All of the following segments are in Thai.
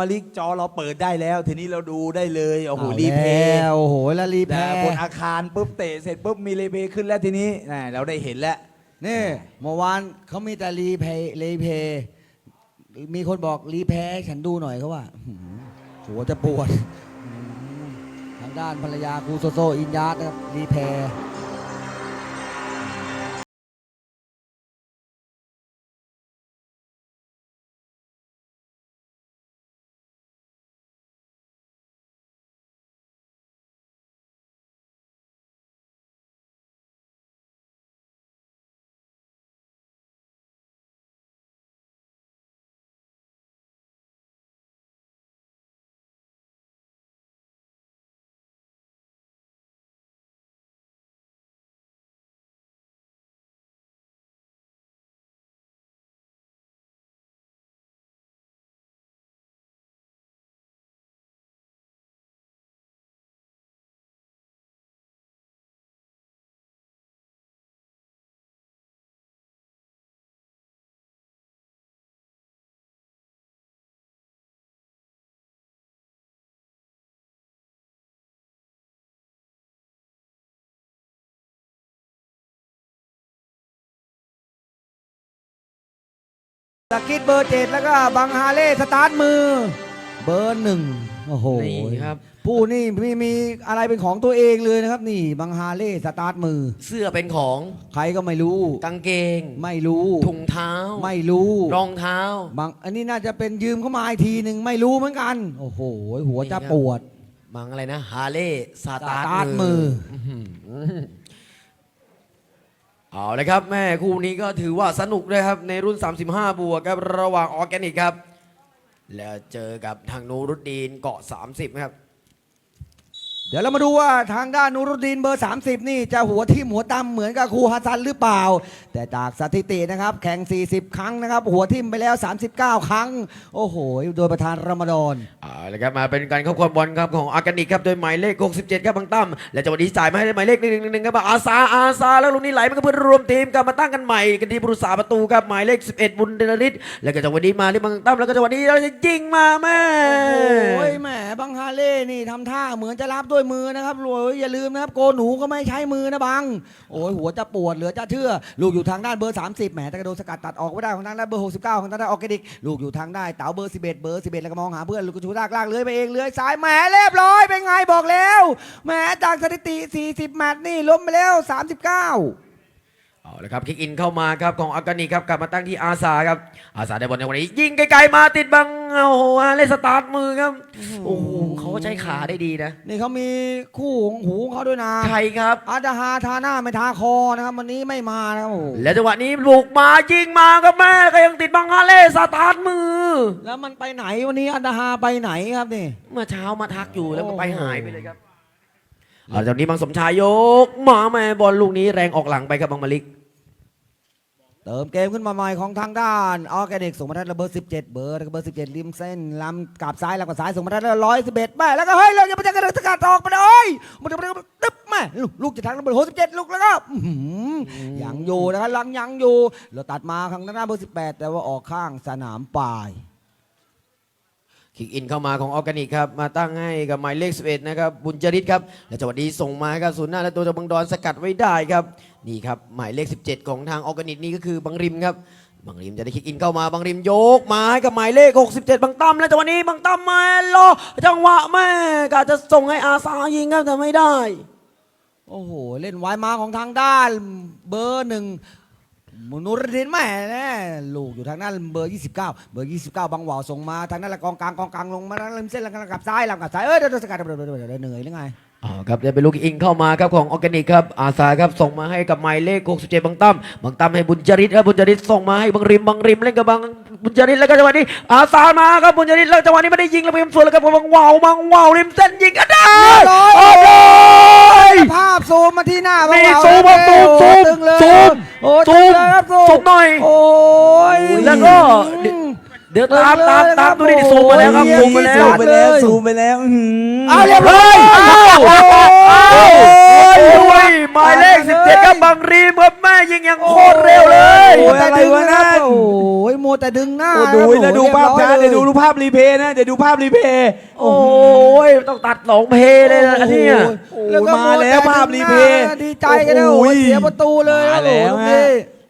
มาลิกจอเราเปิดได้แล้ว ทีนี้เราดูได้เลยโอ้โหเอารีเพย์แล้วโอ้โหแล้วรีเพแต่ย์บนอาคารปุ๊บเตะเสร็จปุ๊บมีรีเพย์ขึ้นแล้วทีนี้น่ะเราได้เห็นแล้ว นี่เมื่อวานเขามีแต่รีเพย์รีเพย์มีคนบอกรีเพย์ให้ฉันดูหน่อยเขาว่าอื้อหือหัวจะปวดอื้อหือทางด้านภรรยาครูโซโซอินยาร์ดนะครับรีเพย์ ตะกิดเบอร์เจ็ดแล้วก็บังฮาเล่สตาร์ทมือ เบอร์หนึ่งโอ้โหนี่ครับ ผู้นี่มีมีอะไรเป็นของตัวเองเลยนะครับ นี่บังฮาเล่สตาร์ทมือ เสื้อเป็นของใครก็ไม่รู้ กางเกง ไม่รู้ถุงเท้า ไม่รู้รองเท้าบางอันนี้น่าจะเป็นยืมเข้ามาอีกทีหนึ่งไม่รู้เหมือนกัน โอ้โห หัวจะปวดบางอะไรนะฮาเล่ซาตาสตาร์ทร์มือ เอาเลยครับแม่คู่นี้ก็ถือว่าสนุกเลยครับในรุ่น 35 บวกครับระหว่างออร์แกนิกครับ แล้วเจอกับทางนูรุดดีนเกาะ 30 ครับ เดี๋ยวเรามาดูว่าทางด้านนูรุดดีนเบอร์ 30 นี่จะหัวทิ่มหัวตำเหมือนกับครูฮัสซันหรือเปล่า แต่จากสถิตินะครับแข่ง 40 ครั้งนะครับ หัวทิ่มไปแล้ว 39 ครั้ง โอ้โห โดยประธานรมฎอนเอาละครับมาเป็นการเข้าควบอลครับของออร์แกนิกครับโดยหมายเลข 67 ครับบางตั้มและจังหวะนี้จ่ายมาให้หมายเลขหนึ่งหนึ่งครับอาซาอาซาแล้วลูกนี้ไหลมากับเพื่อนรวมทีมกลับมาตั้งกันใหม่กันที่ผู้รักษาประตูครับหมายเลข 11 บุญเดลริศแล้วก็จังหวะนี้มาที่บางตั้มแล้วก็จังหวะนี้เราจะยิงมาแม่โอ้ยแหมบังฮาเล่นี่ทำท่าเหมือนจะรับด้วยมือนะครับโอ้ยอย่าลืมนะครับ โกหนูก็ไม่ใช้มือนะบัง โอ้ยหัวจะปวดเหลือจะเชื่อ ลูกอยู่ทางด้านเบอร์ 30แหมแต่กระโดนสกัดตัดออกไม่ได้ของทางด้านเบอร์ 69 ของทางด้านออร์แกนิก ลูกอยู่ทางได้านเต๋าเบอร์ 11 เบอร์ 11 แล้วก็มองหาเพื่อนลูกกระชูลากลากเลื้อยไปเองเลื้อยซ้ายแหมเรียบร้อยเป็นไงบอกแล้วแหมจากสถิติ 40แมตช์นี่ล้มไปแล้ว 39 เอาละครับคิกอินเข้ามาครับของออร์แกนิกครับกลับมาตั้งที่อาซาครับอาซาได้บอลในวันนี้ ยิงไกลๆมาติดบังโอ้โหเล่นสตาร์ทมือครับโอ้โหเขาก็ใช้ขาได้ดีนะ นี่เขามีคู่ของหูของเขาด้วยนะใครครับอาดาฮาทาหน้าไม่ทาคอนะครับวันนี้ไม่มานะครับโอ้โหและจังหวะนี้บุกมายิงมาครับแม่ก็ยังติดบังฮาเล่สตาร์ทมือ แล้วมันไปไหนวันนี้อันดาฮาไปไหนครับนี่เมื่อเช้ามาทักอยู่แล้วก็โอ้โหไปหายไปเลยครับ เอาจากนี้บางสมชายยกมาแม่บอลลูกนี้แรงออกหลังไปครับบางมาลิก เติมเกมขึ้นมาใหม่ของทางด้านออร์แกนิกส่งมาได้ระเบอร์17 เบอร์แล้วก็เบอร์17ริมเส้นลำกับซ้ายลำกับซ้ายส่งมาได้ร้อยสิบเอ็ดแม่แล้วก็เฮ้ยเลยยังไม่จะกระสกัดออกไปเลยมันจะตึ๊บแม่ลูกจะทางระเบิดหกสิบเจ็ดลูกแล้วก็ยังอยู่นะครับลังยังอยู่เราตัดมาทางด้านเบอร์18แต่ว่าออกข้างสนามปลาย คิกอินเข้ามาของออร์แกนิกครับ มาตั้งให้กับหมายเลข 11 นะครับ บุญจริตครับ และจังหวะนี้ส่งมาให้กับศูนย์หน้าและตัวจากบังดอนสกัดไว้ได้ครับ นี่ครับ หมายเลข 17 ของทางออร์แกนิกนี่ก็คือบังริมครับ บังริมจะได้คิกอินเข้ามาบังริมโยกมาให้กับหมายเลข 67 บังตั้มและจังหวะนี้บังตั้มมารอจังหวะแม่กะจะส่งให้อาซายิงครับแต่ไม่ได้ โอ้โห เล่นไว้มาของทางด้านเบอร์หนึ่ง นุรดินแม่แน่ลูกอยู่ทางด้านเบอร์ 29 เบอร์ 29บังหวาวส่งมาทางด้านละกองกลางกองกลางลงมาทางริมเส้นแล้วก็กลับซ้ายลำกับซ้ายเอ้ยเดี๋ยวเดี๋ยวสกัดเดี๋ยวเดี๋ยวเดี๋ยวเดี๋ยวเหนื่อยหรือไงอ๋อครับจะเป็นลูกอิงเข้ามาครับของออร์แกนิกครับอาซาครับส่งมาให้กับหมายเลข67บังตั้มบังตั้มให้บุญจริตครับบุญจริตส่งมาให้บังริมบังริมเล่นกับบังบุญจริตแล้วก็จังหวะนี้อาซามาครับบุญจริตแล้วจังหวะนี้ไม่ได้ยิงแล้วพยายามสวนแล้วครับบังวาวบังวาวริมเส้นยิงก็ได้เรียบร้อยโอ้โห ภาพซูมมาที่หน้านี่เบาๆซูมครับซูมซูมตึงเลยซูมโอ้ยซูตึงมเลยครับซูซูมหน่อย โอ้ย แล้วก็ เดี๋ยวตามตามตามดูนี่ซูมมาแล้วครับซูมมาแล้ซูวมไปแล้วซูมไปแล้วอื้อหือเอาเรียบร้อยอ้าวโอ้โอ้ยยหมายเลข17ครับบังรีมครับแม่ยิงอย่างโคตรเร็วเลยยมัวแต่อะไรดึงวะนะนั่นโอ้ยมัวแต่ดึงหน้าโอ้ดูนะแล้วดูโอ้ภาพเรียบช้าร้อยเดี๋ยวดูลรูปภาพรีเพย์นะเดี๋ยวดูภาพรีเพย์โอ้ยต้องตัดสองเพเลยนะอันเนี้ยโอ้ยแล้วก็มาแล้วมัต่ภาพรีเพย์ดึงหน้าดีใจกันนะโอ้โอ้โหยเสียประตูเลยมานะโอ้แล้วโหฮะนี่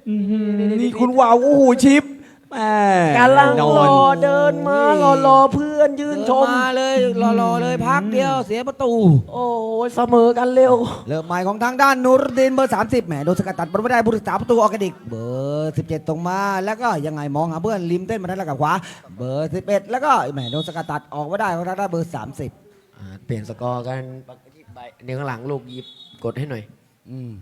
อื้อหือนี่คุณว้าวโอ้โหชิป แหม่กำลังนรอนอเดินมารอรอเพื่อนยืนเดินชม มาเลยรอๆเลยพักเดียวเสียประตู โอ้ยเสมอกันเร็ว เริ่มใหม่ของทางด้านนูรดินเบอร์ 30แหมโดนสกัดตัดบอลไม่ได้ผู้รักษาประตูออกกระดิกเบอร์17 ตรงมา แล้วก็ยังไงมองหาเพื่อนริมเต้นมาทางด้านกับขวา เบอร์ 11 แล้วก็แหมโดนสกัดตัดออกไม่ได้ของทางด้านเบอร์ 30 อ่าเปลี่ยนสกอร์กันปกติใบเดี๋ยวข้างหลังลูกหยิบกดให้หน่อย อืม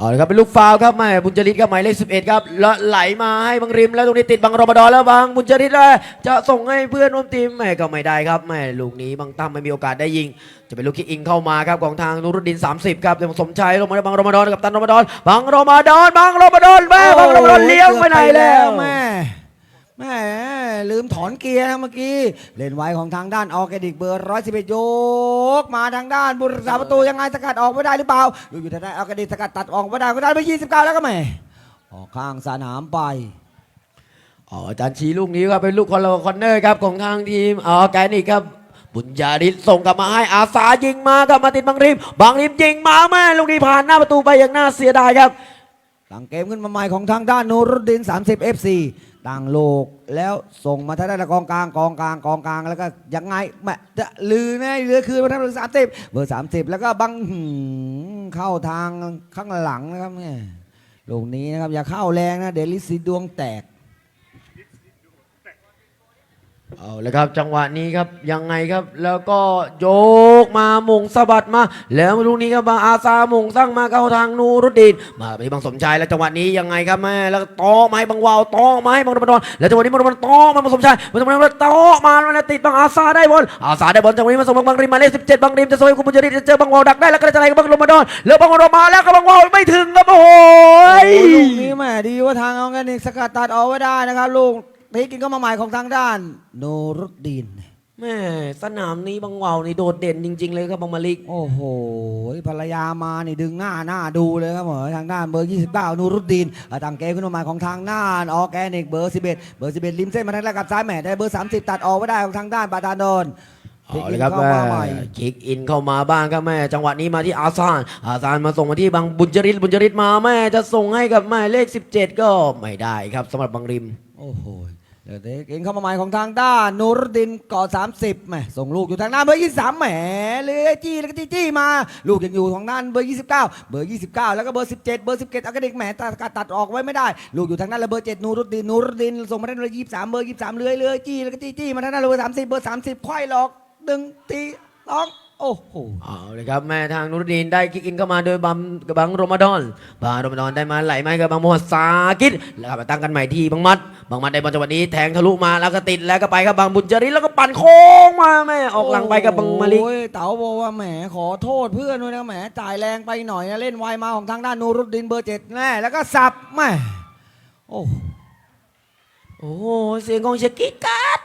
เอาลยครับเป็นลูกฟาวครับแม่บุญจริตครับหมายเลข11ครับแล้วไหลมาให้บังริมแล้วตรงนี้ติดบังรอมฎอแล้วบังบุญจริตเลยจะส่งให้เพื่อนร่วมทีมแม่ก็ไม่ได้ครับแม่ลูกนี้บังตั้มไม่มีโอกาสได้ยิง จะเป็นลูกคิกอิงเข้ามาครับของทางนุรุดิน 30 ครับเดี๋ยวสมชายลงมาได้บังรอมฎอนกับตันรอมฎอนบังรอมฎอนบังรอมฎอนแม่บังรอมฎอนเลี้ยงไปไหนแล้วแม่แม่ ลืมถอนเกียร์นะเมื่อกี้ เล่นไวของทางด้านออร์แกนิกเบอร์111โยก มาทางด้านบุรษาประตูยังไงสกัดออกไม่ได้หรือเปล่าดูอยู่ทางด้านออร์แกนิกสกัดตัดออกไม่ได้ก็ได้ไป29แล้วก็แม่ออกข้างสนามไปอ๋ออาจารย์ชี้ลูกนี้ครับเป็นลูกคอนคอนเนอร์ครับของทางทีมอ๋อแกนี่ครับ บุญญาดิตส่งกลับมาให้อาสายิงมาครับมาติดบังริมบังริมยิงมาแม่ลูกนี้ผ่านหน้าประตูไปอย่างน่าเสียดายครับ หลังเกมขึ้นมาใหม่ของทางด้านนูรุดดิน 30 FC ต่างโลกแล้วส่งมาทางด้านกองกลางกองกลางกองกลางแล้วก็ยังไงแม่จะลือนะลือคืนมาทางเบอร์สามสิบเบอร์สามสิบแล้วก็บังหืมเข้าทางข้างหลังนะครับเนี่ยลูกนี้นะครับอย่าเข้าแรงนะเดลิสสีดวงแตก เอาเลยครับจังหวะนี้ครับยังไงครับ แล้วก็โยกมาหมงสะบัดมา แล้วลูกนี้ครับบาอาซาหมงสั่งมาเข้าทางนูรุดดินมาไปบางสมชายแล้วจังหวะนี้ยังไงครับแม่แล้วต่อไม้บางวาวต่อไม้บางรบดอน แล้วจังหวะนี้บางรบดอนต่อมาบางสมชายบางสมชาต่อมาแล้วติดบางอาซาได้บอลอาซาได้บอลจังหวะนี้มาส่งบางริมมาเลขสิบเจ็ดบางริมจะส่งให้คุณบุญจริตจะเจอบางวาวดักได้แล้วก็จะอะไรกับบางรบดอนแล้วบางรบมาแล้วก็บางวาวไม่ถึงครับโอ้โหลูกนี้แม่ดีว่าทางออร์แกนิกสกัดตัดออกไว้ได้นะครับลูก พีกินก็มาใหม่ของทางด้านนูรุดดินแม่สนามนี้บางวาวนี่โดดเด่นจริง ๆ เลยครับบางมาลิก โอ้โห ภรรยามานี่ดึงหน้าหน้าดูเลยครับผมทางด้านเบอร์ 29 นูรุดดินอ่าทางเกมขึ้นมาใหม่ของทางด้านออร์แกนิกเบอร์ 11 เบอร์ 11 ริมเส้นมาทางด้านกับซ้ายแหม่ได้เบอร์ 30 ตัดออกไว้ได้ของทางด้านบาตาโดน เอาเลยครับเข้ามาใหม่คิกอินเข้ามาบ้างครับแม่ จังหวะนี้มาที่อาซาน อาซานมาส่งมาที่บางบุญจริตบุญจริตมาแม่จะส่งให้กับหมายเลข 17 ก็ไม่ได้ครับสำหรับบางริม โอ้โห เด็กเองเข้ามาใหม่ของทางด้านนูรดดินก่อ30แหมส่งลูกอยู่ทางด้านเบอร์23แหมเลยจี้แล้วก็จี้จี้มา ลูกยังอยู่ของด้านเบอร์29 เบอร์ 29 แล้วก็เบอร์ 17 เบอร์17อากาเด็กแหมตัดตัดออกไว้ไม่ได้ ลูกอยู่ทางด้านแล้วเบอร์7นูรดดินนูรดดินส่งมาทางด้านเบอร์23 เบอร์ 23เลื้อยเลื้อยจี้แล้วก็จี้จี้มาทางด้านเบอร์30 เบอร์ 30ควายหลอกดึงตีสอง โอ้โหเอาเลยครับแม่ทางนุรดีนได้คิกอินเข้ามาโดยบัมกับบางโรมาดอนบางโรมาดอนได้มาไหลมาให้กับบางโมฮัดซากิดแล้วก็มาตั้งกันใหม่ที่บางมัดบางมัดได้บอลจังหวะนี้แทงทะลุมาแล้วก็ติดแล้วก็ไปครับบางบุญจริตแล้วก็ปั่นโค้งมาแม่ออกหลังไปกับบางมาลิกโอ้ยเต๋าบอกว่าแหมขอโทษเพื่อนด้วยนะแหมจ่ายแรงไปหน่อยนะเล่นไวมาของทางด้านนูรุดดินเบอร์เจ็ดแน่แล้วก็สับแหม่โอ้โอ้โหเสียงกองเชียร์กรีดกราด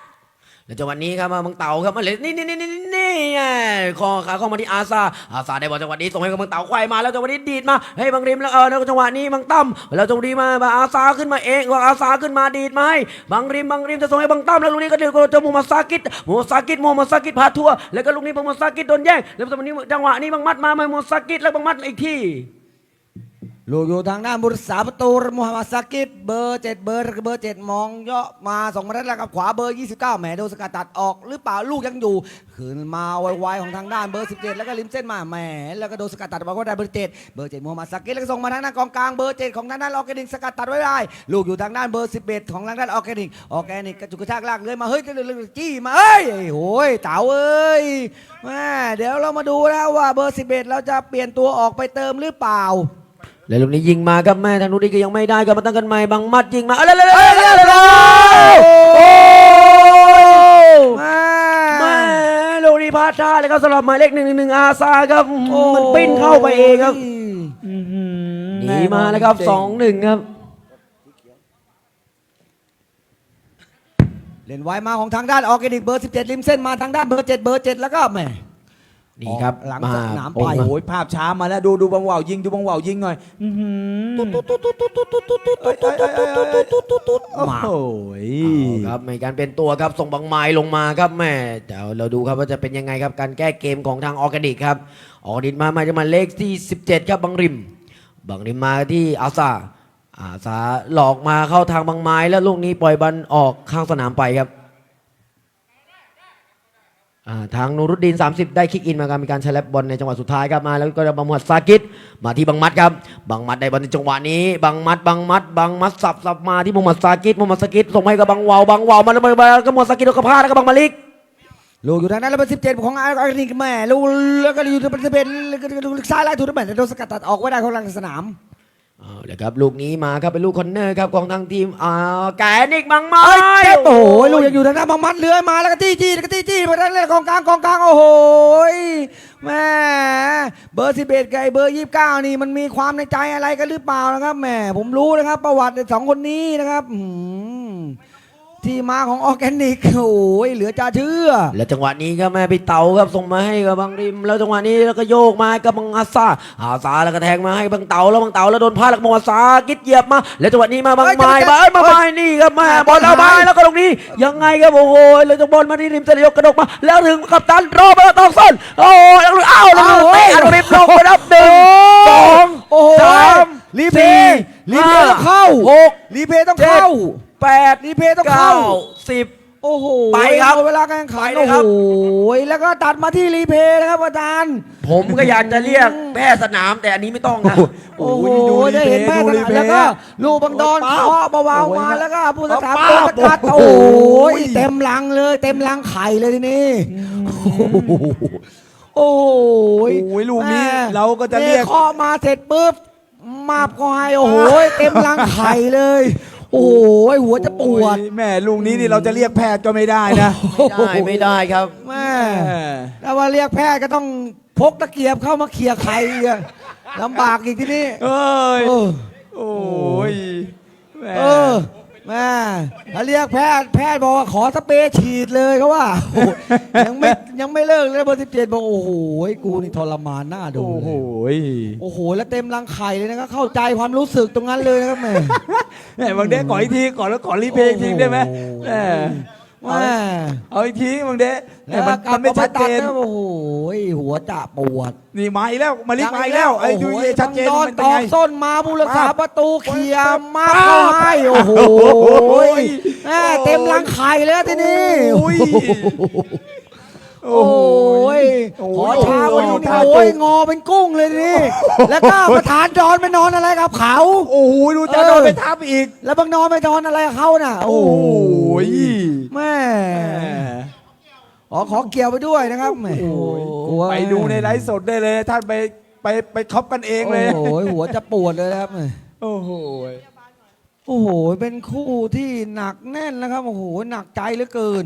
แล้วจังหวะนี้ครับมาบังเต่าครับมาเลยนี่นี่นี่นี่นี่ไงคอขาเข้ามาที่อาซาอาซาได้บอลจังหวะนี้ส่งให้กับบังเต่าควายมาแล้วจังหวะนี้ดีดมาให้บังริมแล้วเออแล้วจังหวะนี้บังตั้มแล้วจังหวะนี้มาบางอาซาขึ้นมาเองว่าอาซาขึ้นมาดีดมาให้บังริมบังริมจะส่งให้บังตั้มแล้วลูกนี้ก็เดือดจะมูมาซากิดมูซากิดมูมาซากิดพาทัวร์แล้วก็ลูกนี้บังมาซากิดโดนแย่งแล้วจังหวะนี้จังหวะนี้บังมัดมามามูซากิดแล้วบังมัดอีกที ลูกอยู่ทางด้านบุรษาประตูมูฮัมหมัดซากิดเบอร์เจ็ดเบอร์เบอร์เจ็ดมองเยอะมาส่งมาด้านหลังกับขวาเบอร์ 29แหมโดนสกัดตัดออกหรือเปล่าลูกยังอยู่ขึ้นมาไวๆของทางด้านเบอร์ 17 แล้วก็ริมเส้นมาแหมแล้วก็โดนสกัดตัดออกก็ได้เบอร์เจ็ดเบอร์เจ็ดมูฮัมหมัดซากิดแล้วก็ส่งมาทางด้านกองกลางเบอร์เจ็ดของทางด้านออร์แกนิกสกัดตัดไว้ได้ ลูกอยู่ทางด้านเบอร์ 11 ของทางด้านออร์แกนิกออร์แกนิกกระจุกกระชากลากเลยมาเฮ้ยจี้มาเอ้ยโอ้ยเต๋าเอ้ยแม่เดี๋ยวเรามาดูแล้วว่าเบอร์ 11 เราจะเปลี่ยนตัวออกไปเติมหรือเปล่า แล้วลูกนี้ยิงมาครับแม่ทางนู้นนี่ก็ยังไม่ได้ก็มาตั้งกันใหม่บังมัดยิงมาเอ้ยเร็วๆๆๆๆโอ้แม่แม่ลูกนี้พลาดท่าเลยครับสำหรับหมายเลขหนึ่งหนึ่งอาซาครับมันปิ้นเข้าไปเองครับหนีมาแล้วครับสองหนึ่งครับ เล่นไวมาของทางด้านออร์แกนิกเบอร์ 17 ริมเส้นมาทางด้านเบอร์ 7 เบอร์ 7 แล้วก็แหม่ นี่ครับหลังมาสนามโอ้ไปโหภาพช้ามาแล้วดูดูบังเหว่าวยิงดูบังเหว่าวยิงหน่อยอื้อหือมาโอ้ยเอาครับในการเป็นตัวครับส่งบังไม้ลงมาครับแม่เดี๋ยวเราดูครับว่าจะเป็นยังไงครับการแก้เกมของทางออร์แกนิกครับออร์แกนิกมามาจะมาเลขที่ 17 ครับบังริม บังริมมาที่อาซาอาซาหลอกมาเข้าทางบังไม้แล้วลูกนี้ปล่อยบอลออกข้างสนามไปครับอ่า ทางนูรุดดีน30 ได้คิกอินมาการมีการใช้แลบบอลในจังหวะสุดท้ายครับมา แล้วก็จะมาหมวดซากิดมาที่บังมัดครับบังมัดได้บอลในจังหวะนี้บังมัดบังมัดบังมัดสับสับมาที่มุฮัมมัดซากิดมุฮัมมัดซากิดส่งให้กับบังวาวบังวาวมาแล้วมาแล้วก็มุมมัดซากิดแล้วก็พลาดแล้วก็บังมาลิกลูกอยู่ทางนั้นแล้วเป็นสิบเจ็ดของอาร์นิกแม่ลูกแล้วก็อยู่ที่เป็นสิบเอ็ดซ้ายไล่ถูกแม่แต่โดนสกัดตัดออกไว้ได้ของหลังสนาม เอาเลยครับลูกนี้มาครับเป็นลูกคอนเนอร์ครับของทางทีมอ่าแกนิกบังไม้เอ้ยเจ็บโอ้โหลูกยังอยู่ทางนั้นบางมัดเลื้อยมาแล้วก็จี้จี้แล้วก็จี้จี้มาด้านเล่นกองกลางกองกลางโอ้โหแม่เบอร์สิบเอ็ดกับไอ้เบอร์ยี่สิบเก้านี่มันมีความในใจอะไรกันหรือเปล่านะครับแหม่ผมรู้นะครับ ประวัติสองคนนี้นะครับอืม ที่มาของออร์แกนิกโอ้ยเหลือจะเชื่อ แล้วจังหวะนี้ก็แม่พี่เต๋าครับส่งมาให้กับบังริม แล้วจังหวะนี้แล้วก็โยกมาให้กับบังอาซาอาซาแล้วก็แทงมาให้บังเต๋าแล้วบังเต๋าแล้วโดนพลาดแล้วก็บังอาซากิดเหยียบมา แล้วจังหวะนี้มาบังเฮ้ยไม้จะมาเอ้ยมาเฮ้ยไม้นี่ครับแม่เฮ้ยบอลเอาบอลไม้หายแล้วก็ตรงนี้ ยังไงครับโอ้โหเลยจะบอลมาที่ริมเสยยกกระดกมา แล้วถึงกัปตันโรเบิร์ตตอกสันโอ้ยแล้วอ้าวแล้วอ้าวเตะเฮ้ยอันริมลงไปนับหนึ่งสองโอ้โหสามรีเพย์รีเพย์ต้องเข้าหกรีเพย์ต้องเจ็ดเข้า แปดรีเพย์ต้องเก้าเข้า สิบ โอ้โหไปครับหมดเวลาการแข่งขันไปเลโอ้ยคโหรับแล้วก็ตัดมาที่รีเพย์นะครับอาจารย์ ผมก็อยากจะเรียกแพทย์สนามแต่อันนี้ไม่ต้องนะ โอ้โหดูรีได้เพย์เห็นแม่ดูรีเพย์แล้วก็ลูกบังดอนปั๊บเคาะเบาโอ้ๆยมาแล้วก็ผู้รักษาปั๊ตัวบสกัดโอ้โอ้โหโหเต็มลังเลย เต็มลังไข่เลยทีนี้โอ้โหโอ้ยลูกนี้แม่เราก็จะเรียกเคาะมาเสร็จปุ๊บมาบก็ให้โอ้โหเต็มลังไข่เลย โอ้โหหัวจะปวด โอ้ยแม่ลูกนี้นี่เราจะเรียกแพทย์ก็ไม่ได้นะไม่ได้ไม่ได้ครับแม่ถ้าว่าเรียกแพทย์ก็ต้องพกตะเกียบเข้ามาเขี่ยไข่อีกอะลำบากอีกทีนี้เอ้ย เออ โอ้ยแม่เออ แม่ถ้าเรียกแพทย์แพทย์บอกว่าขอสเปรย์ฉีดเลยเขาว่าโอ้โหยังไม่ยังไม่เลิกเลยเบอร์สิบเจ็ดบอกโอ้โหกูนี่ทรมานหน้าดูโอ้โหเลยโอ้โห แล้วเต็มรังไข่เลยนะครับเข้าใจความรู้สึกตรงนั้นเลยนะครับแม่แม่บางเด้ขออีกทีก่อนแล้วขอรีเพลย์อีกทีได้ไหมแม่แม่ เอาอีกทีบางเด้แม่แล้วมันกลัมันไม่าชัดเจนตัะโอ้โหหัวจะปวด นี่มาอีกแล้วมาลิกมาอีกแล้วไอ้ดูโโหชัดเจนตอนมันตเป็นอกไงส้นมาผู้รักษาปั๊บประตูเขี่ยมาปั๊บเข้าให้โอ้โหโอ้ยแม่เต็มรังไข่เลยทีนี้ โอ้ยโอ้ยขอช้าวันนี้โอ้ยงอเป็นกุ้งเลยทีนี่ แล้วก็ประธานดอนไปนอนอะไรกับเขา โอ้โหดูจะโดนไปทับอีก แล้วบางนอนไปนอนอะไรกับเขาน่ะ โอ้โอ้โหแม่อ๋อขอเกี่ยวไปด้วยนะครับแหมกลัวไปดูในไลฟ์สดได้เลย ท่านไปไปไปท็อปกันเองเลย โอ้โหหัวจะปวดเลยนะครับ โอ้โหโอ้โห เป็นคู่ที่หนักแน่นนะครับ โอ้โห หนักใจเหลือเกิน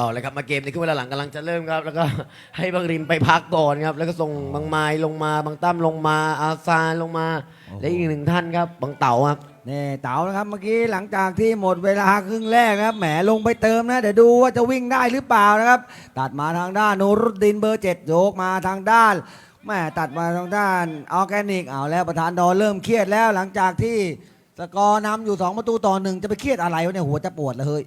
เอาเลยครับมาเกมในครึ่งเวลาหลังกำลังจะเริ่มครับ แล้วก็ให้บางริมไปพักก่อนครับ แล้วก็ส่งบางไม้ลงมาบางตั้มลงมาอาซานลงมา และอีกหนึ่งท่านครับบางเต๋าครับนี่เต๋านะครับเมื่อกี้หลังจากที่หมดเวลาครึ่งแรกนะครับแหมลงไปเติมนะเดี๋ยวดูว่าจะวิ่งได้หรือเปล่านะครับ ตัดมาทางด้านนูรุดดินเบอร์เจ็ดโยกมาทางด้านแหม่ตัดมาทางด้านออร์แกนิกเอาแล้วประธานดอเริ่มเครียดแล้วหลังจากที่สกอร์นำอยู่ 2 ประตูต่อหนึ่งจะไปเครียดอะไรวะเนี่ยหัวจะปวดเลยเฮ้ย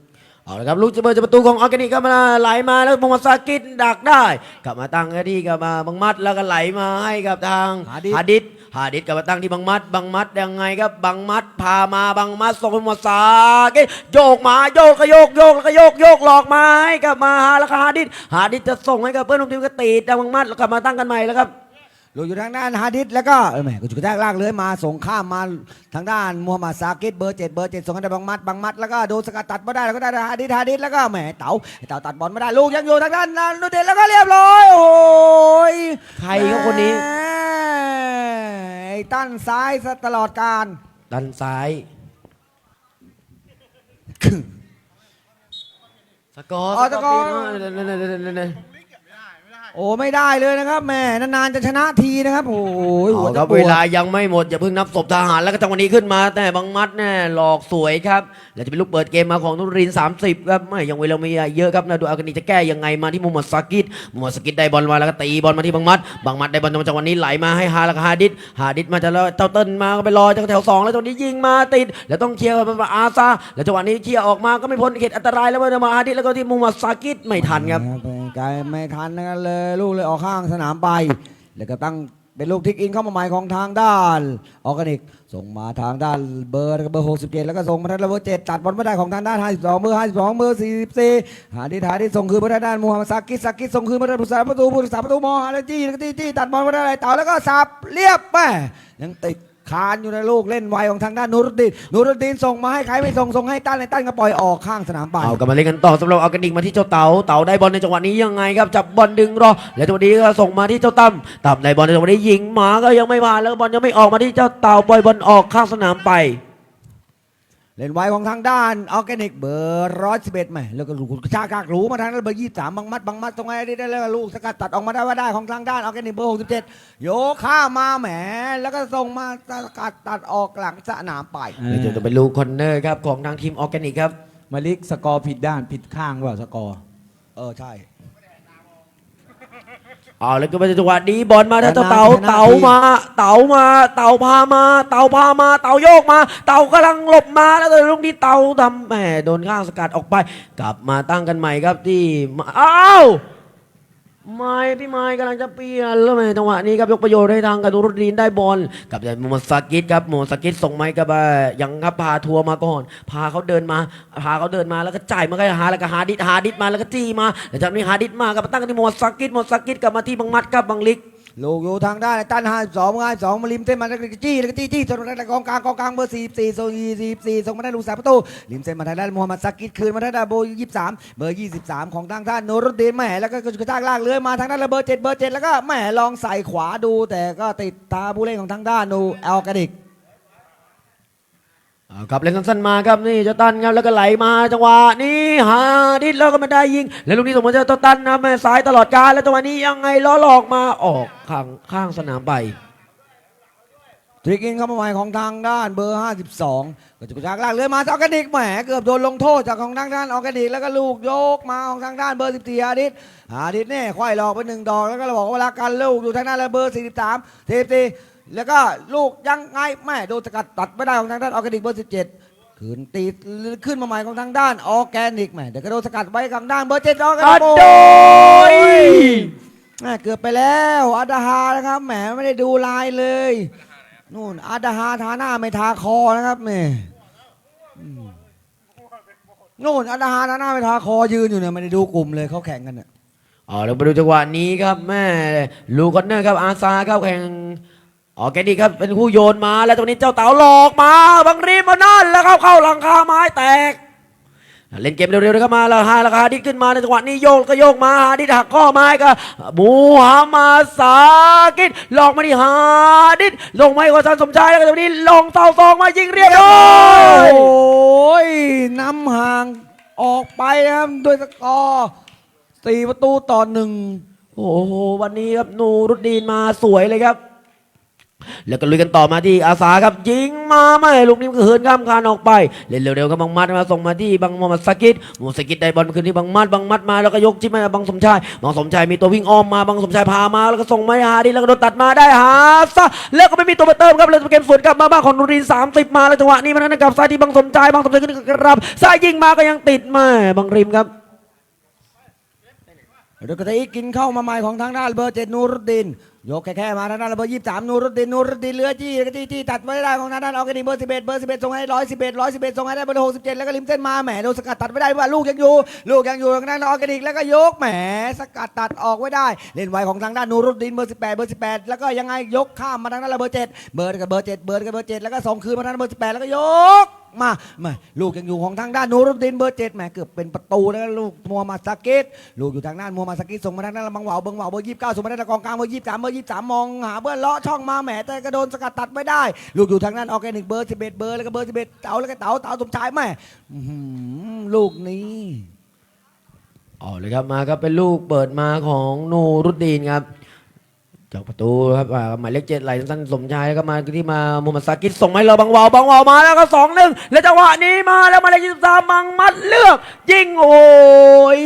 เอาละครับลูกจะเปิดจากประตูของออร์แกนิกก็มาไหลมาแล้วมงคลสากิดดักได้กลับมาตั้งที่กลับมาบังมัดแล้วก็ไหลมาให้กับทางหาดิษฮาดิษฮาดิษกลับมาตั้งที่บังมัด บังมัดยังไงครับบังมัดพามาบังมัดส่งไปหมดสากิดโยกมาโยกก็โยกโยกแล้วก็โยกโยกหลอกมาให้กับมาแล้วก็ฮาดิษฮาดิษจะส่งให้กับเพื่อนร่วมทีมก็ตีแต่บังมัดแล้วกลับมาตั้งกันใหม่แล้วครับ หลุดอยู่ทางด้านฮาดิสแล้วก็เออแหมก็จุกแรกลากเลื้อยมาส่งข้ามมาทางด้านมูฮัมหมัดซากิดเบอร์เจ็ดเบอร์เจ็ดส่งให้ได้บังมัดบังมัดแล้วก็โดนสกัดตัดไมาได้แล้วก็ได้ฮาดิสฮาดิสแล้วก็แหมเต๋าเต๋าตัดบอลไม่ได้ลูกยังอยู่ทางด้านนันดูเด่นแล้วก็เรียบร้อยโอ้ยใครครับคนนี้ ไอ้ตั้นซ้ายซะตลอดการดันซ้าย สกอร์อ๋อสกอร์ปีนมาเนยๆๆๆๆ โอ้ไม่ได้เลยนะครับแหม่นานๆจะชนะทีนะครับโอ้ยหัวเอาคจะรับปวเวดลายังไม่หมด อย่าเพิ่งนับศพทหารแล้วก็จังหวะนี้ขึ้นมา แต่บางมัดแน่หลอกสวยครับแล้วจะเป็นลูกเปิดเกมมาของนุรินทร์30 ครับไม่ยังเวลามีเยอะครับนะดูอากานิจะแก้ยังไงมาที่มุฮัมมัดซากิดมุฮัมมัดซากิดได้บอลมาแล้วก็ตีบอลมาที่บางมัดบางมัดได้บอลจังหวะนี้ไหลมาให้ฮาแล้วก็ฮาดิดฮาดิดมาจะแล้วเจ้าเติ้ลมาก็ไปรอจากแถวสองแล้วจังหวะนี้ยิงมาติด แล้วต้องเคลียร์มาอาซาแล้วจังหวะนี้เคลียร์ออกมาก็ไม่พ้นเขตอันตรายแล้วมาฮาดิดแล้วก็ที่มุฮัมมัดซากิดไม่ทันครับ ไกลไม่ทันนะครับเลยลูกเลยออกข้างสนามไป แล้วก็ตั้งเป็นลูกทิกอินเข้ามาใหม่ของทางด้านออร์แกนิก ส่งมาทางด้านเบอร์เบอร์67แล้วก็ส่งมาทางเบอร์7ตัดบอลไม่ได้ของทางด้าน52เบอร์52เบอร์44หาดิหาดิส่งคืนมาทางด้านมูฮัมหมัดซากิสซากิสส่งคืนมาทางผู้สาประตูผู้สาประตูมอฮาเลจี้แล้วก็จี้จี้ตัดบอลมาได้อะไรต่อแล้วก็สับเรียบแม่ยังติด คานอยู่ในลูกเล่นไวของทางด้านนูรุดดินนูรุดดินส่งมาให้ใครไม่ส่งส่งให้ตั้นในตั้นก็ปล่อยออกข้างสนามไปเอากลับมาเล่นกันต่อสำหรับเอากันดิกมาที่เจ้าเต๋าเต๋าได้บอลในจังหวะนี้ยังไงครับจับบอลดึงรอ และจังหวะนี้ก็ส่งมาที่เจ้าตั้มตั้มได้บอลในจังหวะนี้ยิงหมาก็ยังไม่มาแล้วบอลยังไม่ออกมาที่เจ้าเต๋าปล่อยบอลออกข้างสนามไป เล่นไวของทางด้านออร์แกนิกเบอร์ร้อยสิบเอ็ดใหม่แล้วก็ลูกกระชากกากหรูมาทางด้านเบอร์ยี่สามบางมัดบางมัดตรงไหนได้ได้แล้วก็ลูกสกัดตัดออกมาได้ว่าได้ของทางด้านออร์แกนิกเบอร์หกสิบเจ็ดโยกข้ามมาแหม แล้วก็ส่งมาสกัดตัดออกหลังสนามไปเอแล้วอจะเป็นลูกคอนเนอร์ครับของทางทีมออร์แกนิกครับมาลิกสกอร์ผิดด้านผิดข้างว่าสกอร์เออใช่ เอาแล้วก็เป็นจังหวะนี้บอลมาที่เจ้าชนะเต๋าชนะเต๋ามาเต๋ามาเต๋าพามาเต๋าพามาเต๋าโยกมา เต๋ากำลังหลบมาแล้วก็ลูกนี้เต๋าทำแหมโดนข้างสกัดออกไป กลับมาตั้งกันใหม่ครับที่อ้าว ไม้พี่ไม้กำลังจะเปลี่ยนแล้วไหมจังหวะนี้ครับยกประโยชน์ให้ทางกานูรุดีนได้บอลกับแต่มูมหมัดซากิตครับมูมหมัดซากิตส่งไม้กับยังครับพาทัวร์มาก่อน พาเขาเดินมา พาเขาเดินมาแล้วก็จ่ายมาก็หาแล้วก็หาดิดหาดิดมาแล้วก็จี้มาแล้วจากนี้หาดิดมากับตั้งกันที่มูมหมัดซากิตมูมหมัดซากิตกลับมาที่บังมัดครับบังลิก ลูกอยู่ทางด้านตั้นห้าสองห้าสองมาริมเส้นมาแล้วก็จี้แล้วก็จี้จี้ส่งมาได้กองกลางกองกลางเบอร์สี่สี่ส่งยี่สิบสี่ส่งมาได้ลูกสามประตูริมเส้นมาทางด้านมูฮัมหมัดซากิดคืนมาทางด้านโบยี่สิบสามเบอร์ยี่สิบสามของทางด้านโนรุดดีนแหมแล้วก็กระชากลากเลื้อยมาทางด้านเบอร์เจ็ดเบอร์เจ็ดแล้วก็แหมลองใส่ขวาดู แต่ก็ติดตาผู้เล่นของทางด้านนูแอลกาดิก ครับเล่นสั้นๆมาครับนี่เจ้าตันครับแล้วก็ไหลมาจังหวะนี้หาดิดแล้วก็ไม่ได้ยิง แล้วลูกนี้ส่งมาเจ้าตันนะแม่สายตลอดการแล้วจังหวะนี้ยังไงล้อหลอกมาออกข้างข้างสนามไปทริกอินเข้ามาใหม่ของทางด้านเบอร์ 52ก็จะกระชากลากเลื้อยมาออร์แกนิกแหมเกือบโดนลงโทษจากของทางด้านออร์แกนิกแล้วก็ลูกโยกมาของทางด้านเบอร์ 14อาดิษอาดิษเนี่ยควายหลอกไปหนึ่งดอกแล้วก็เราบอกว่าเวลาการลูกอยู่ทางด้านเบอร์ 43เทปตี แล้วก็ลูกยังไงแม่โดนสกัดตัดไม่ได้ของทางด้านออร์แกนิกเบอร์17ขืนตีขึ้นมาใหม่ของทางด้านออร์แกนิกแหมเดี๋ยวก็โดนสกัดไว้ทางด้านเบอร์7ออร์แกนิอักดโดยแม่เกือบไปแล้วอาดาฮานะครับแหมไม่ได้ดูลายเลยนู่นอาดาฮาทาหน้าไม่ทาคอนะครับแม่อืมนู่นอาดาฮาทาหน้าไม่ทาคอยืนอยู่เนี่ยไม่ได้ดูกลุ่มเลยเขาแข่งกันเนี่ยเอาแล้วมาดูจังหวะนี้ครับแม่ลูกคอนเนอร์ครับอาซาครับแข่ง ออร์แกนิกครับเป็นผู้โยนมาแล้วตรงนี้เจ้าเต๋าหลอกมาบังรีบมานั่นแล้วเข้าเข้าหลังคาไม้แตก เล่นเกมเร็วๆเลยครับมาแล้วฮาแล้วฮาดิดขึ้นมาในจังหวะนี้โยกก็โยกมาฮาดิดหักข้อไม้ก็บูฮามาสากิดหลอกมาที่ฮาดิดลงไม้กว่าสันสมชายแล้วก็ตรงนี้ลงเสาสองมายิงเรียบร้อยโอ้ยนำห่างออกไปนะครับด้วยสกอร์สี่ประตูต่อหนึ่งโอ้โหวันนี้ครับนูรุดดีนมาสวยเลยครับ แล้วก็ลุยกันต่อมาที่อาสาครับยิงมาไม่ลูกนี้มันก็เหินข้ามคานออกไป เล่นเร็วๆครับบังมัดมาส่งมาที่บังมอมัดสกิดมอมัสกิดได้บอลคืนที่บังมัดบังมัดมาแล้วก็ยกจิ้มให้บังสมชายบังสมชายมีตัววิ่งอ้อมมาบังสมชายพามาแล้วก็ส่งมาหาดิแล้วก็โดนตัดมาได้หาซะแล้วก็ไม่มีตัวมาเติมครับเลยเกมสวนกลับมาบ้าของนูรินสามสิบมาแล้วจังหวะนี้มันนั้นกับซ้ายที่บังสมชายบังสมชายขึ้นกรับซ้ายยิงมาก็ยังติดมาบังริมครับเดี๋ยวก็จะอีกกินเข้ามาใหม่ของทางด้านเบอร์เจ็ดนูรุดดิน ยกแค่ๆมาทางด้านเบอร์ยี่สิบสามนูรุดินนูรุดินเรือจี้แล้วก็จี้จี้ตัดไม่ได้ของทางด้านออร์แกนิกเบอร์สิบเอ็ดเบอร์สิบเอ็ดส่งให้ร้อยสิบเอ็ดร้อยสิบเอ็ดส่งให้ได้เบอร์หกสิบเจ็ดแล้วก็ริมเส้นมาแหมโดนสกัดตัดไม่ได้ว่าลูกยังอยู่ ลูกยังอยู่ทางด้านออร์แกนิกแล้วก็ยกแหมสกัดตัดออกไว้ได้ เล่นไวของทางด้านนูรุดดินเบอร์สิบแปดเบอร์สิบแปดแล้วก็ยังไงยกข้ามมาทางด้านเบอร์เจ็ดเบอร์กับเบอร์เจ็ดเบอร์กับเบอร์เจ็ดแล้วก็ส่งคืนมาทางด้านเบอร์สิบแปดแล้วก็ยก มามาลูกยังอยู่ของทางด้านนูรุดินเบอร์เจ็ดแหมเกือบเป็นประตูแล้วลูกมัวมาสกิดลูกอยู่ทางด้านมัวมาสกิดส่งมาทางด้านบังหวาเบิงหวาเบอร์ยี่สิบเก้าส่งมาทางด้านกองกลางเบอร์ยี่สิบสามเบอร์ยี่สิบสามมองหาเบอร์เลาะช่องมาแหมแต่กระโดนสกัดตัดไม่ได้ ลูกอยู่ทางด้านออร์แกนิกเบอร์สิบเอ็ดเบอร์แล้วก็เบอร์สิบเอ็ดเต๋าแล้วก็เต๋าเต๋าสมชายแม่ลูกนี้เอเลยครับมาครับเป็นลูกเปิดมาของนูรุดดีนครับ จากประตูครับอ่าหมายเลขเจ็ดไหลสั้นสมชายก็มาที่มามุฮัมมัดซากิดส่งให้เราบังวาวบังวาวมาแล้วก็สองหนึ่งแล้วจังหวะนี้มาแล้วหมายเลขยี่สิบสามบังมัดเลือกยิงโอ้ย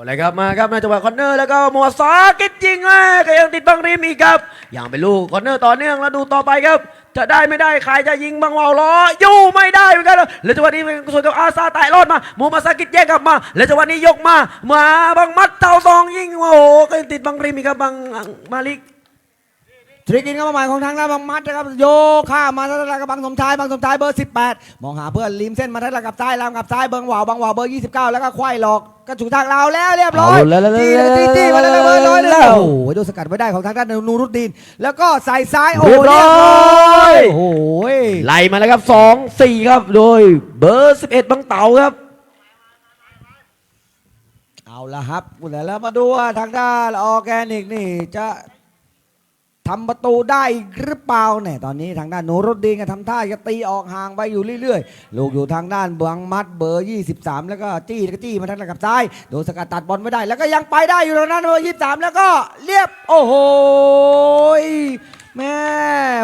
เอาเลยครับมาครับในจังหวะคอนเนอร์แล้วก็มัวซากิดยิงอะก็ยังติดบังริมอีกครับอย่างเป็นลูกคอนเนอร์ต่อเนื่องแล้วดูต่อไปครับ จะได้ไม่ได้ใครจะยิงบังวาวล้ออยู่ไม่ได้เหมือนกันแล้วจังหวะนี้เป็นส่วนกับอาซาไต่รอดมามูมาซากิดแยกกลับมา แล้วจังหวะนี้ยกมามาบังมัดเต่าซองยิงโอ้โหก็ยังติดบังริมอีกครับบังมาลิก ทริกอินเข้ามาใหม่ของทางด้านบางมัดนะครับโยกข้ามมาทางด้านกับบางสมชายบางสมชายเบอร์ 18 มองหาเพื่อนริมเส้นมาทางด้านกับซ้ายลามกับซ้ายเบิงหวาวบางหวาวเบอร์ 29 แล้วก็ควายหลอกกระจุกทางเราแล้วเรียบร้อยเอาแล้วแล้วจี้เลยจี้จี้มาทางด้านเบอร์ร้อยหนึ่งแล้วโอ้โหโดนสกัดไว้ได้ของทางด้านนูรุดดิน แล้วก็ใส่ซ้ายโอ้โหเรียบร้อยโอ้โหไล่มาแล้วครับสองสี่ครับโดยเบอร์สิบเอ็ดบังเต่าครับเอาละครับแล้วมาดูว่าทางด้านออร์แกนิกนี่จะ ทำประตูได้หรือเปล่าเนี่ยตอนนี้ทางด้านนูรุดดีก็ทำท่าจะตีออกห่างไปอยู่เรื่อยๆ ลูกอยู่ทางด้านเบืองมัดเบอร์ 23 แล้วก็จี้แล้วก็จี้มาทางด้านกับซ้ายโดนสกัดตัดบอลไม่ได้ แล้วก็ยังไปได้อยู่ตรงนั้นเบอร์23 แล้วก็เรียบโอ้โหแม่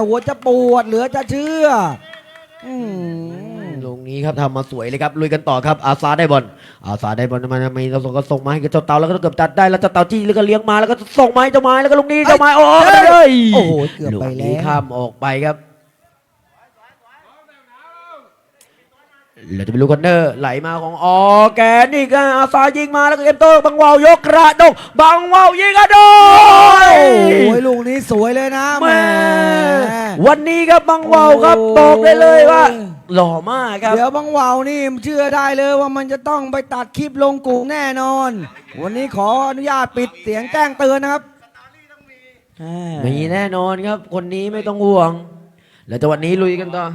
หัวจะปวดเหลือจะเชื่ออืม ลูกนี้ครับทำมาสวยเลยครับลุยกันต่อครับอาซาได้บอลอาซาได้บอลมันมีเราส่งก็ส่งมาให้กับเจ้าเต่าแล้วก็เกือบตัดได้แล้วเจ้าเต่าจี้แล้วก็เลี้ยงมาแล้วก็ส่งมาให้เจ้าไม้แล้วก็ลูกนี้เจ้าไม้โอ้เอ้ยโอ้โหเกือบไปแล้วลูนี้ข้ามออกไปครับเราจะไปลูกคอนเนอร์ไหลมาของออแกนิกอะอาซายิงมาแล้วก็เอ็มโต้บังวาวยกกระดกบังวาวยิงกระโดดโอ้ยลูกนี้สวยเลยนะแม่วันนี้ครับบังวาวครับบอกได้เลยว่า หล่อมากครับ เดี๋ยวบางวาวนี่เชื่อได้เลยว่ามันจะต้องไปตัดคลิปลงกลุ่มแน่นอน วันนี้ขออนุญาตปิดเสียงแจ้งเตือนนะครับมีแน่นอนครับ คนนี้ไม่ต้องห่วง แล้วจังหวะนี้ลุยกันต่อ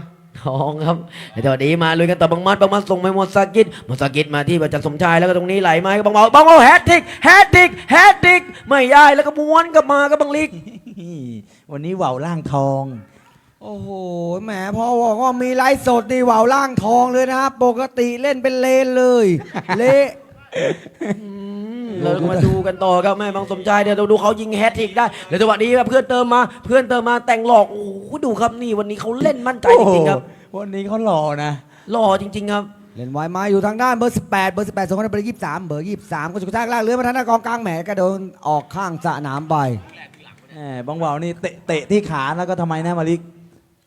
ทองครับแล้วจังหวะนี้มาลุยกันต่อบังมัดบังมัดส่งไปหมดสากิดหมดสากิดมาที่ประจักษ์สมชายแล้วก็ตรงนี้ไหลมาให้บังเบาบังเบาแฮตทริกแฮตทริกแฮตทริกไม่ได้แล้วก็ม้วนกลับมากับบังลิกวันนี้ว่าวล่างทอง โอ้โหแหมพอบอกว่ามีไลฟ์สดนี่วาวล่างทองเลยนะครับ ปกติเล่นเป็นเลนเลย เละเรามาดูกันต่อครับแม่บางสมชายเดี๋ยวเราดูเขายิงแฮตทริกได้แล้วจังหวะนี้ครับเพื่อนเติมมาเพื่อนเติมมาแต่งหลอกโอ้โหดูครับนี่วันนี้เขาเล่นมั่นใจจริงๆครับโอ้โหวันนี้เขาหล่อนะหล่อจริง ๆ ครับ เล่นไวมาอยู่ทางด้านเบอร์ 18 เบอร์ 18ส่งเข้าไปเบอร์ 23 เบอร์ 23 ก็จุกทางล่างเลื้อยมาทางด้านกองกลางแหมก็โดนออกข้างสนามไปแหมบังวาวนี่เตะเตะที่ขาแล้วก็ทำไมนะมาริก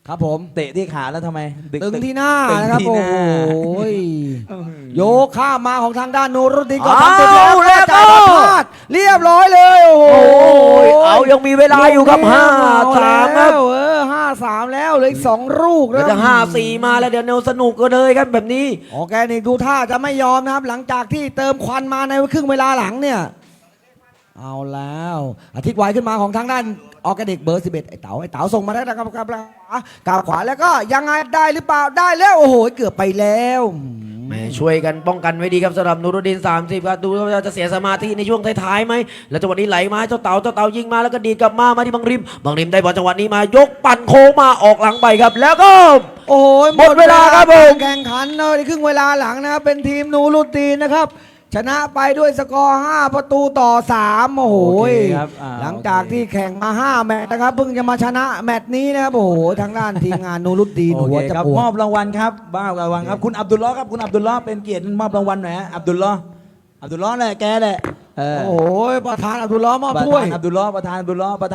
ครับผม เตะที่ขาแล้วทำไมตึงที่หน้าตึงนะครับที่โอ้หโหน้า โยกข้ามมาของทางด้านนูรุดดินก็เอาทำเสร็จแล้วแล้วก็จ่ายก็บอลพลาดเรียบร้อยเลยโอ้โหโอ้ยเอายังมีเวลาอยู่ครับห้าสามครับเออห้าสามแล้วเหลยสองลูกเดี๋ยวจะห้าสี่มาแล้วเดี๋ยวเนวสนุกก็เลยครับแบบนี้ โอเคนี่ดูท่าจะไม่ยอมนะครับ หลังจากที่เติมควันมาในครึ่งเวลาหลังเนี่ย เอาแล้วอาทิตย์ไวขึ้นมาของทางด้าน ออร์แกนิกเบอร์ 11 ไอ้เต๋าไอ้เต๋าส่งมาได้แล้วครับกับขวากาบขวาแล้วก็ยังไงได้หรือเปล่าได้แล้วโอ้โหเกือบไปแล้วแหม่ช่วยกันป้องกันไว้ดีครับสำหรับนูรุดดิน 30 ครับ ดูว่าจะเสียสมาธิในช่วงท้ายๆไหมแล้วจังหวะนี้ไหลมาให้เจ้าเต่าเจ้าเต่ายิงมาแล้วก็ดีดกลับมามาที่บังริม บังริมได้บอลจังหวะนี้มายกปั่นโค้งมาออกหลังไปครับ แล้วก็ โอ้ยหมดเวลาครับผม แข่งขันในครึ่งเวลาหลังนะครับเป็นทีมนูรุตตีนนะครับ ชนะไปด้วยสกอร์ 5 ประตูต่อ 3 โอ้โหโอเคครับอ่าหลังจากที่แข่งมา 5 แมตช์นะครับเพิ่งจะมาชนะแมตช์นี้นะครับโอ้โหทางด้านทีมงานนูรุตตีนโอหัวเคจะครับปวมอดบรางวัลครับบ้าบรางวัลครับคุณอับดุลล้อฮ์ครับคุณอับดุลล้อฮ์เป็นเกียรติมอบรางวัลหน่อยฮะอับดุลล้อฮ์อับดุลล้อฮ์แหละแกแหละเออโอ้โหประธานอับดุลล้อฮ์มอบประถ้วย ธานอับดุลล้อฮ์ประธานอับดุลล้อฮ์ประธาน